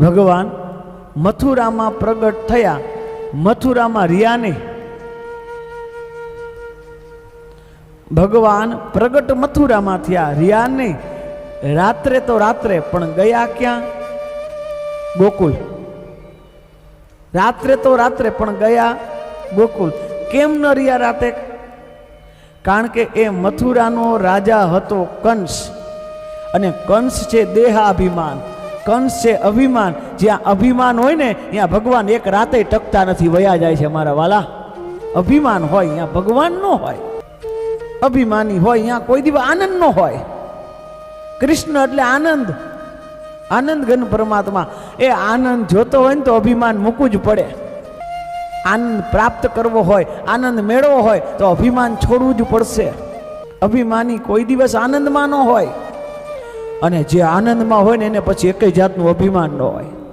ભગવાન મથુરામાં પ્રગટ થયા. મથુરામાં રહ્યા નહીં. ભગવાન પ્રગટ મથુરામાં થયા, રહ્યા નહીં. રાત્રે તો રાત્રે, પણ ગયા ક્યાં? ગોકુલ. રાત્રે તો રાત્રે, પણ ગયા ગોકુલ. કેમ ન રહ્યા રાતે? કારણ કે એ મથુરાનો રાજા હતો કંસ. અને કંસ છે દેહાભિમાન. કંસ છે અભિમાન. જ્યાં અભિમાન હોય ને, ત્યાં ભગવાન એક રાતે ટકતા નથી. વયા જાય છે મારા વાલા. અભિમાન હોય, ત્યાં ભગવાન ન હોય. અભિમાની હોય, ત્યાં કોઈ દિવસ આનંદ ન હોય. કૃષ્ણ એટલે આનંદ. આનંદ ઘન પરમાત્મા. એ આનંદ જોતો હોય ને તો અભિમાન મૂકવું જ પડે. આનંદ પ્રાપ્ત કરવો હોય, આનંદ મેળવવો હોય, તો અભિમાન છોડવું જ પડશે. અભિમાની કોઈ દિવસ આનંદમાં ન હોય. અને જે આનંદમાં હોય ને એને પછી એકેય જાતનું અભિમાન ન હોય.